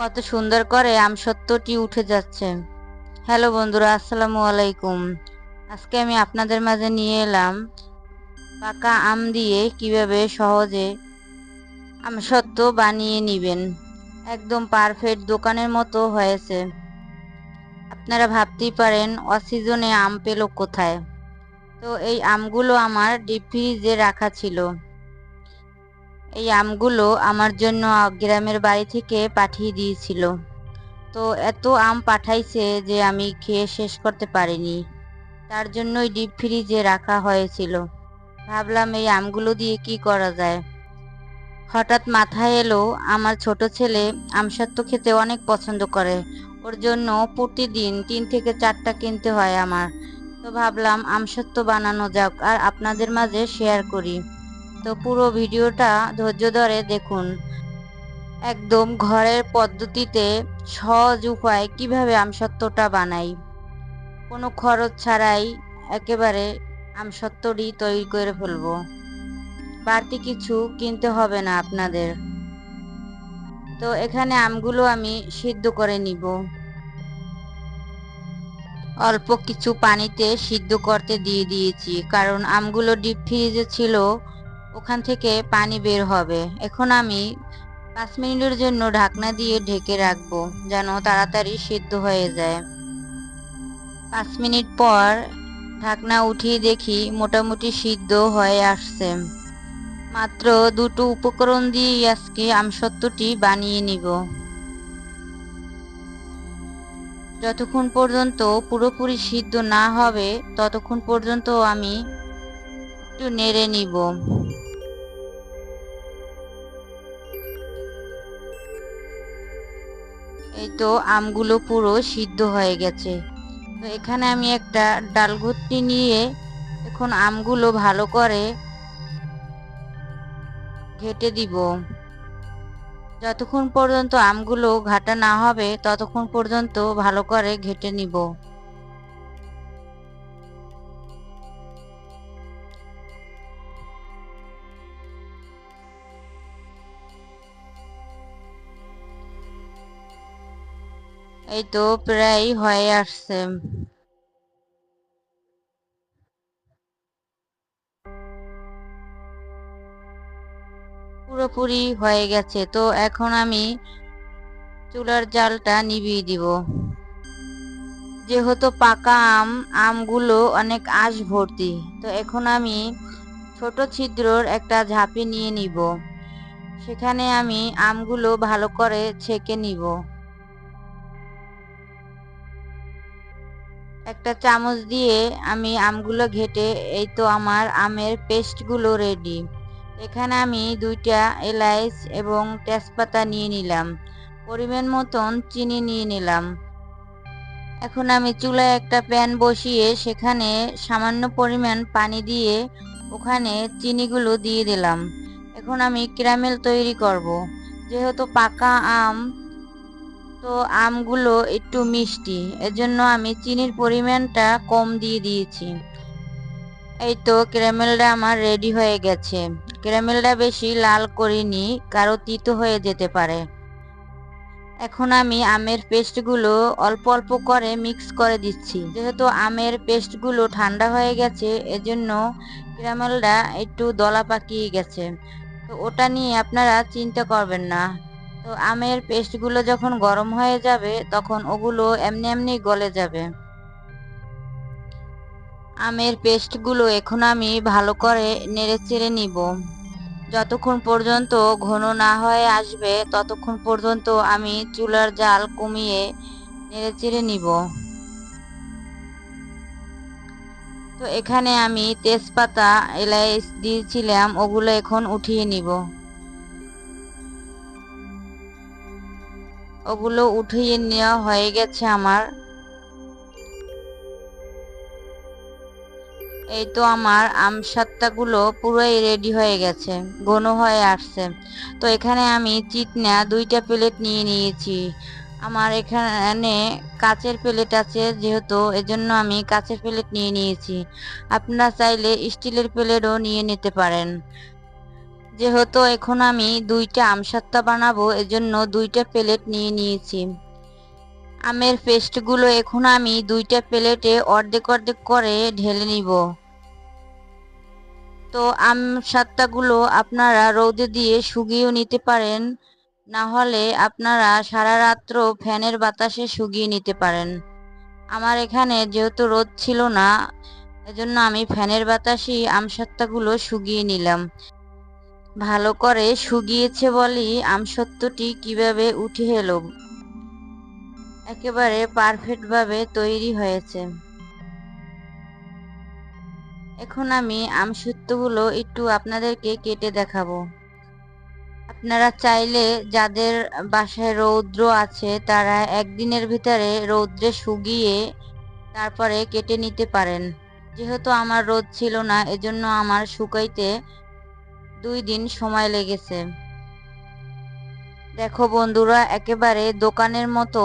কত সুন্দর করে আমসত্ত্বটি উঠে যাচ্ছে। হ্যালো বন্ধুরা, আসসালামু আলাইকুম। আজকে আমি আপনাদের মাঝে নিয়ে এলাম পাকা আম দিয়ে কীভাবে সহজে আমসত্ত্ব বানিয়ে নেবেন। একদম পারফেক্ট দোকানের মতো হয়েছে। আপনারা ভাবতেই পারেন, অসিজনে আম পেল কোথায়? তো এই আমগুলো আমার ডিপ ফ্রিজে রাখা ছিল। এই আমগুলো আমার জন্য গ্রামের বাড়ি থেকে পাঠিয়ে দিয়েছিল। তো এত আম পাঠাইছে যে আমি খেয়ে শেষ করতে পারিনি। তার জন্যই ডিপ ফ্রিজে রাখা হয়েছিল। ভাবলাম এই আমগুলো দিয়ে কি করা যায়। হঠাৎ মাথায় এলো, আমার ছোট ছেলে আমসত্ত্ব খেতে অনেক পছন্দ করে। ওর জন্য প্রতিদিন তিন থেকে চারটা কিনতে হয় আমার। তো ভাবলাম আমসত্ত্ব বানানো যাক আর আপনাদের মাঝে শেয়ার করি। তো পুরো ভিডিওটা ধৈর্য ধরে দেখুন। একদম ঘরের পদ্ধতিতে সহজ উপায় কীভাবে আমসত্ত্বটা বানাই। কোনো খরচ ছাড়াই একেবারে আমসত্ত্বটি তৈরি করে ফেলব। বাড়তি কিছু কিনতে হবে না আপনাদের। তো এখানে আমগুলো আমি সিদ্ধ করে নিব। অল্প কিছু পানিতে সিদ্ধ করতে দিয়ে দিয়েছি, কারণ আমগুলো ডিপ ফ্রিজে ছিল। ওখান থেকে পানি বের হবে। এখন আমি পাঁচ মিনিটের জন্য ঢাকনা দিয়ে ঢেকে রাখব, যেন তাড়াতাড়ি সিদ্ধ হয়ে যায়। পাঁচ মিনিট পর ঢাকনা উঠিয়ে দেখি মোটামুটি সিদ্ধ হয়ে আসছে। মাত্র দুটো উপকরণ দিয়ে আজকে আমসত্ত্বটি বানিয়ে নিব। যতক্ষণ পর্যন্ত পুরোপুরি সিদ্ধ না হবে, ততক্ষণ পর্যন্ত আমি একটু নেড়ে নিব। এই তো আমগুলো পুরো সিদ্ধ হয়ে গেছে। তো এখানে আমি একটা ডাল ঘুটনি নিয়ে এখন আমগুলো ভালো করে ঘেটে দিব। যতক্ষণ পর্যন্ত আমগুলো ঘাটা না হবে, ততক্ষণ পর্যন্ত ভালো করে ঘেটে নিব। এই তো প্রায় হয়ে আসছে। পুরোপুরি হয়ে গেছে, তো এখন আমি চুলার জালটা নিভিয়ে দিব। যেহেতু পাকা আম, আমগুলো অনেক আঁশ ভর্তি, তো এখন আমি ছোট ছিদ্রর একটা ঝাঁপি নিয়ে নিব। সেখানে আমি আমগুলো ভালো করে ছেঁকে নিব। একটা চামচ দিয়ে আমি আমগুলো ঘেটে, এই তো আমার আমের পেস্টগুলো রেডি এখানে আমি দুইটা এলাইচ এবং তেজপাতা নিয়ে নিলাম। পরিমাণ মতন চিনি নিয়ে নিলাম। এখন আমি চুলায় একটা প্যান বসিয়ে সেখানে সামান্য পরিমাণ পানি দিয়ে ওখানে চিনিগুলো দিয়ে দিলাম। এখন আমি ক্যারামেল তৈরি করব। যেহেতু পাকা আম তো আমগুলো একটু মিষ্টি। এজন্য আমি চিনির পরিমাণটা কম দিয়ে দিয়েছি। এই তো ক্যারামেলটা আমার রেডি হয়ে গেছে। ক্যারামেলটা বেশি লাল করিনি, কারও তিতো হয়ে যেতে পারে। এখন আমি আমের পেস্টগুলো অল্প অল্প করে মিক্স করে দিচ্ছি। যেহেতু আমের পেস্টগুলো ঠান্ডা হয়ে গেছে, এজন্য ক্যারামেলটা একটু দলা পাকিয়ে গেছে। তো ওটা নিয়ে আপনারা চিন্তা করবেন না। তো আমের পেস্টগুলো যখন গরম হয়ে যাবে, তখন ওগুলো এমনি এমনি গলে যাবে। আমের পেস্টগুলো এখন আমি ভালো করে নেড়ে চেড়ে নিব। যতক্ষণ পর্যন্ত ঘন না হয়ে আসবে, ততক্ষণ পর্যন্ত আমি চুলার জাল কমিয়ে নেড়ে চেড়ে নিব। তো এখানে আমি তেজপাতা, এলাইচ দিয়েছিলাম, ওগুলো এখন উঠিয়ে নিব। ওগুলো উঠিয়ে নেওয়া হয়ে গেছে আমার। এই তো আমার আমগুলো পুরোই রেডি হয়ে গেছে, ঘন হয়ে আসছে। তো এখানে আমি চিতনা দুইটা প্লেট নিয়ে নিয়েছি। আমার এখানে কাচের প্লেট আছে যেহেতু, এজন্য আমি কাচের প্লেট নিয়ে নিয়েছি। আপনারা চাইলে স্টিলের প্লেটও নিয়ে নিতে পারেন। যেহেতু এখন আমি দুইটা আমসত্তা বানাবো, এজন্য দুইটা প্লেট নিয়ে নিয়েছি। আমের পেস্টগুলো এখন আমি দুইটা প্লেটে অর্ধেক অর্ধেক করে ঢেলে নিব। তো আম সাত্তাগুলো আপনারা রৌদে দিয়ে শুকিয়েও নিতে পারেন, না হলে আপনারা সারা রাত্র ফ্যানের বাতাসে শুকিয়ে নিতে পারেন। আমার এখানে যেহেতু রোদ ছিল না, এজন্য আমি ফ্যানের বাতাসই আমসত্ত্বগুলো শুকিয়ে নিলাম। ভালো করে শুকিয়েছে বলেই আমসত্ত্বটি কীভাবে উঠে এলো? একেবারে পারফেক্টভাবে তৈরি হয়েছে। এখন আমি আমসত্ত্বগুলো একটু আপনাদেরকে কেটে দেখাবো। আপনারা চাইলে যাদের বাসায় রৌদ্র আছে, তারা একদিনের ভিতরে রৌদ্রে শুকিয়ে তারপরে কেটে নিতে পারেন। যেহেতু আমার রোদ ছিল না, এজন্য আমার শুকাইতে দুই দিন সময় লেগেছে। দেখো বন্ধুরা, একেবারে দোকানের মতো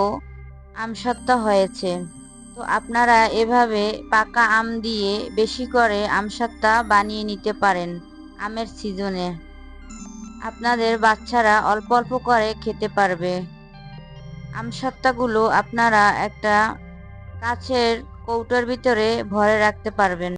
আমসত্ত্বা হয়েছে। তো আপনারা এভাবে পাকা আম দিয়ে বেশি করে আমসত্ত্বা বানিয়ে নিতে পারেন আমের সিজনে। আপনাদের বাচ্চারা অল্প অল্প করে খেতে পারবে। আমসত্ত্বাগুলো আপনারা একটা কাছের কৌটোর ভিতরে ভরে রাখতে পারবেন।